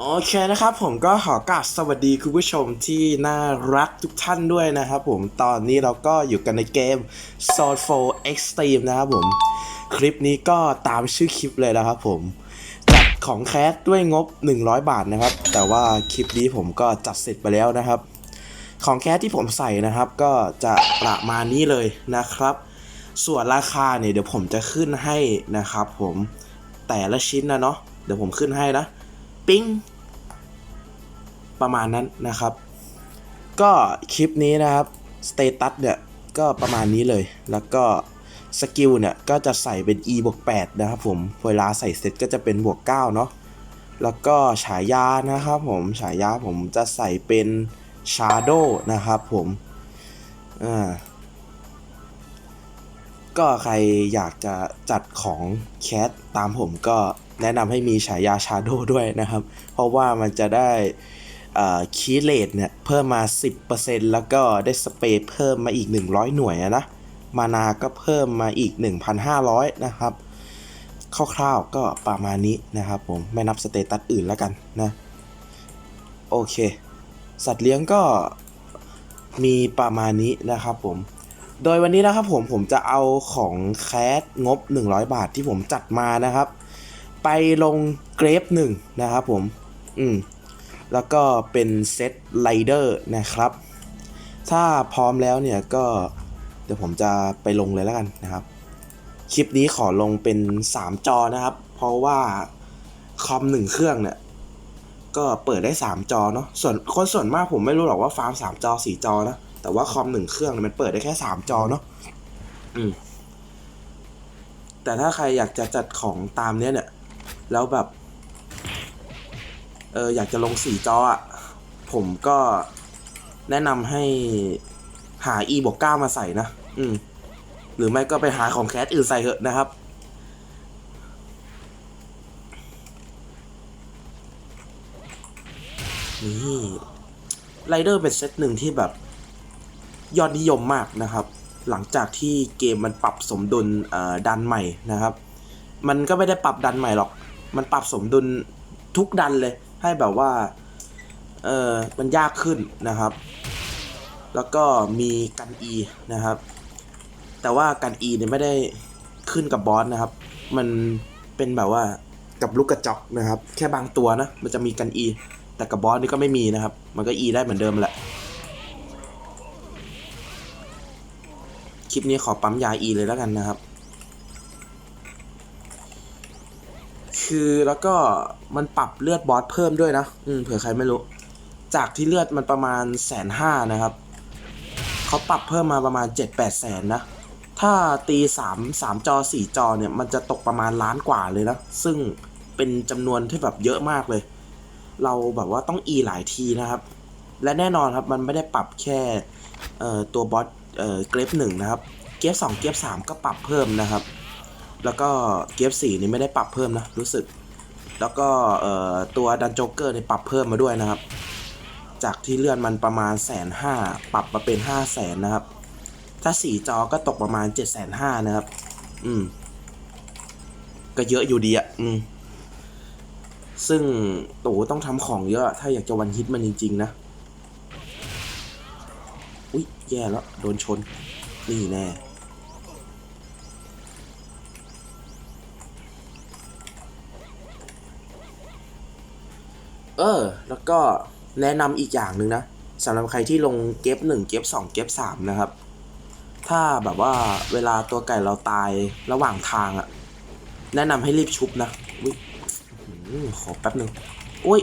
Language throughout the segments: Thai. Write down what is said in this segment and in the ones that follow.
โอเคนะครับผมก็ขอกราบสวัสดีคุณผู้ชมที่น่ารักทุกท่านด้วยนะครับผมตอนนี้เราก็อยู่กันในเกม Zone 4 Extreme นะครับผม คลิปนี้ก็ตามชื่อคลิปเลยนะครับผม จัดของแคสด้วยงบ 100 บาทนะครับ แต่ว่าคลิปนี้ผมก็จัดเสร็จไปแล้วนะครับ ของแคสที่ผมใส่นะครับ ก็จะประมาณนี้เลยนะครับ ส่วนราคาเนี่ยเดี๋ยวผมจะขึ้นให้นะครับผมแต่ละชิ้นนะเนาะเดี๋ยวผมขึ้นให้นะ ปิ้งประมาณนั้นนะครับ ก็คลิปนี้นะครับสเตตัสเนี่ยก็ประมาณนี้เลย แล้วก็สกิลเนี่ยก็จะใส่เป็น e บวก8นะครับผมเวลาใส่เสร็จก็จะเป็นบวก9เนาะแล้วก็ฉายานะครับผมฉายาผมจะใส่เป็น Shadow นะครับผมอ่า ก็ใครอยากจะจัดของแคสตามผมก็แนะนำให้มีฉายา Shadow ด้วยนะครับ เพราะว่ามันจะได้คีเลตเนี่ยเพิ่มมา 10%แล้วก็ได้สเปรย์เพิ่มมาอีก 100 หน่วยอะนะมานาก็เพิ่มมาอีก 1,500 นะครับ คร่าวๆก็ประมาณนี้นะครับผม ไม่นับสเตตัสอื่นแล้วกันนะ โอเค สัตว์เลี้ยงก็มีประมาณนี้นะครับผม โดยวันนี้นะครับผมผมจะเอาของแคสงบ 100 บาทที่ผมจัดมานะครับ ไปลงเกรฟหนึ่งนะครับผม อืม แล้วก็เป็นเซตไลเดอร์นะครับ ถ้าพร้อมแล้วเนี่ยก็ เดี๋ยวผมจะไปลงเลยแล้วกันนะครับ คลิปนี้ขอลงเป็น 3 จอนะครับ เพราะว่าคอมหนึ่งเครื่องเนี่ยก็เปิดได้ 3 จอเนาะส่วนคนส่วนมากผมไม่รู้หรอกว่าฟาร์ม 3 จอ 4 จอนะ แต่ว่าคอมหนึ่งเครื่องมันเปิดได้แค่3จอเนาะอืมแต่ถ้าใครอยากจะจัดของตามเนี้ยเนี่ย แล้วแบบ เอออยากจะลงสี่จออะผมก็แนะนำให้หา e บวก9มาใส่นะ อืม หรือไม่ก็ไปหาของแคสอื่นใส่เถอะนะครับ นี่ไรเดอร์เป็นเซตหนึ่งที่แบบ ยอดนิยมมากนะครับ หลังจากที่เกมมันปรับสมดุลดันใหม่นะครับ มันก็ไม่ได้ปรับดันใหม่หรอก มันปรับสมดุลทุกดันเลย ให้แบบว่าเออมันยากขึ้นนะครับ แล้วก็มีกัน E นะครับ แต่ว่ากัน E เนี่ยไม่ได้ขึ้นกับบอสนะครับ มันเป็นแบบว่ากับลูกกระจอกนะครับ แค่บางตัวนะ มันจะมีกัน E แต่กับบอสนี่ก็ไม่มีนะครับ มันก็ E ได้เหมือนเดิมแหละ ลิปนี้ขอปั๊มยา E เลยแล้วกันนะครับ คือแล้วก็มันปรับเลือดบอสเพิ่มด้วยนะ อืมเผื่อใครไม่รู้ จากที่เลือดมันประมาณแสนห้านะครับ เขาปรับเพิ่มมาประมาณเจ็ดแปดแสนนะ ถ้าตีสามสามจอสี่จอเนี่ย มันจะตกประมาณล้านกว่าเลยนะ ซึ่งเป็นจำนวนที่แบบเยอะมากเลย เราแบบว่าต้องอีหลายทีนะครับ และแน่นอนครับมันไม่ได้ปรับแค่ตัวบอส เอ่อเกรฟหนึ่งนะครับ เกรฟสองเกรฟสามก็ปรับเพิ่มนะครับ แล้วก็เกฟสี่นี่ไม่ได้ปรับเพิ่มนะรู้สึก แล้วก็เอ่อตัวดันโจเกอร์นี่ปรับเพิ่มมาด้วยนะครับ จากที่เลื่อนมันประมาณแสนห้าปรับมาเป็นห้าแสนนะครับ ถ้าสี่จอก็ตกประมาณเจ็ดแสนห้านะครับ อืม ก็เยอะอยู่ดีอะ่ะอืมซึ่งตู่ต้องทำของเยอะ ถ้าอยากจะวันฮิตมันจริง ๆ นะ แย่แล้ว โดนชน นี่แน่เออ แล้วก็แนะนำอีกอย่างหนึ่งนะสำหรับใครที่ลงเก็บหนึ่งเก็บสองเก็บสามนะครับ ถ้าแบบว่าเวลาตัวไก่เราตายระหว่างทางอะแนะนำให้รีบชุบนะอุ๊ยขอแป๊บหนึ่งอุ้ย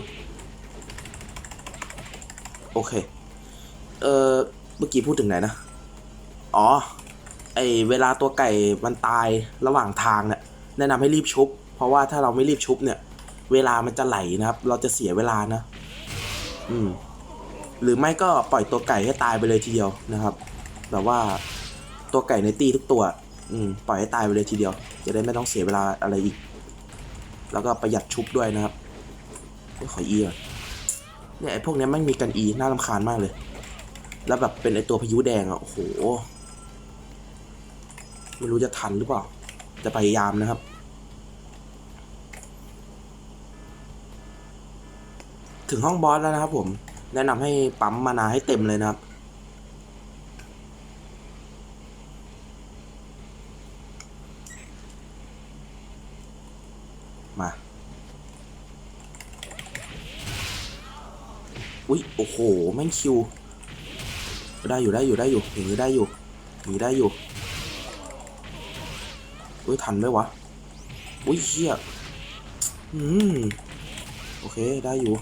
โอเค เออ มื่อกี้พูดถึงไหนนะ อ๋อ ไอเวลาตัวไก่มันตายระหว่างทางเนี่ยแนะนำให้รีบชุบ เพราะว่าถ้าเราไม่รีบชุบเนี่ย เวลามันจะไหลนะครับ เราจะเสียเวลานะ อืม หรือไม่ก็ปล่อยตัวไก่ให้ตายไปเลยทีเดียวนะครับ แบบว่าตัวไก่ในตีทุกตัว อืม ปล่อยให้ตายไปเลยทีเดียว จะได้ไม่ต้องเสียเวลาอะไรอีก แล้วก็ประหยัดชุบด้วยนะครับขออีก่อนเนี่ยไอพวกเนี้ยไม่มีกันอีน่ารำคาญมากเลย แล้วแบบเป็นไอตัวพายุแดงอะโอ้โห ไม่รู้จะทันหรือเปล่า จะพยายามนะครับ ถึงห้องบอสแล้วนะครับผม แนะนำให้ปั๊มมานาให้เต็มเลยนะครับมา อุ้ยโอ้โห แม่งคิว ได้อยู่ได้อยู่ได้อยู่อย่างนี้ได้อยู่อย่างนี้ได้อยู่อุ้ยทันไหมวะอุ้ยเฮียอืมโอเคได้อยู่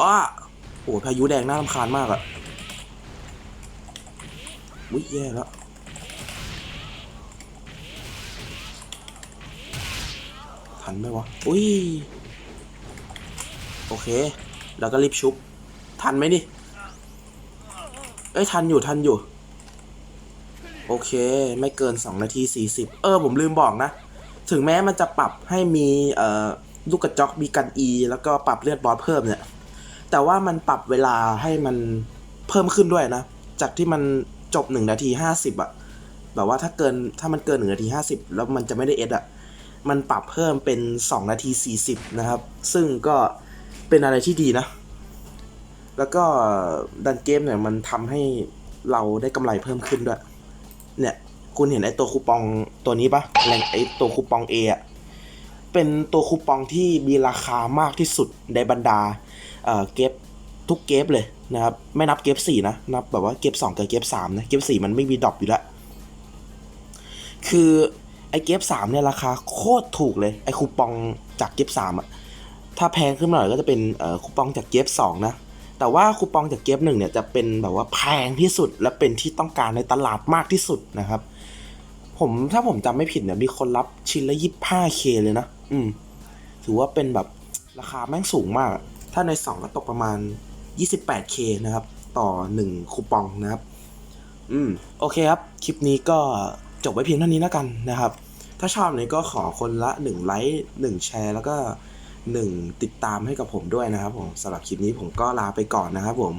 อ้าโอ้พายุแดงน่ารำคาญมากอะอุ้ยแย่แล้วทันไหมวะอุ้ยโอเค แล้วก็รีบชุบ ทันไหมดิ เอ้ยทันอยู่ทันอยู่ โอเค ไม่เกิน 2 นาที 40 เออ ผมลืมบอกนะ ถึงแม้มันจะปรับให้มีเอ่อลูกกระจอกมีกัน E แล้วก็ปรับเลือดบอสเพิ่มเนี่ย แต่ว่ามันปรับเวลาให้มันเพิ่มขึ้นด้วยนะ จากที่มันจบ 1 นาที 50อะแบบว่าถ้าเกินถ้ามันเกิน1นาที 50 แล้วมันจะไม่ได้เอสอะมันปรับเพิ่มเป็น 2 นาที 40 นะครับ ซึ่งก็เป็นอะไรที่ดีนะ แล้วก็ดันเกมเนี่ยมันทำให้เราได้กำไรเพิ่มขึ้นด้วย เนี่ยคุณเห็นไอ้ตัวคูปองตัวนี้ปะแรงไอ้ตัวคูปอง A อะเป็นตัวคูปองที่มีราคามากที่สุดในบรรดาเอ่อเก็บทุกเก็บเลยนะครับไม่นับเก็บสี่นะนับแบบว่าเก็บสองกับเก็บสามนะเก็บสี่มันไม่มีดรอปอยู่แล้วคือไอ้เก็บสามเนี่ยราคาโคตรถูกเลยไอ้คูปองจากเก็บสามอะถ้าแพงขึ้นหน่อยก็จะเป็นเอ่อคูปองจากเก็บสองนะ แต่ว่าคูปองจากเก็บหนึ่งเนี่ยจะเป็นแบบว่าแพงที่สุดและเป็นที่ต้องการในตลาดมากที่สุดนะครับ ผมถ้าผมจำไม่ผิดเนี่ยมีคนรับชิ้นละยี่ห้าเคเลยนะ อืม ถือว่าเป็นแบบราคาแม่งสูงมาก ถ้าในสองก็ตกประมาณ 28k นะครับ ต่อ 1 คูปองนะครับ อืม โอเคครับ คลิปนี้ก็จบไว้เพียงเท่านี้แล้วกันนะครับ ถ้าชอบเนี่ยก็ขอคนละ 1 ไลค์ 1 แชร์ แล้วก็ 1 ติดตามให้กับผมด้วยนะครับผมสำหรับคลิปนี้ผมก็ลาไปก่อนนะครับผม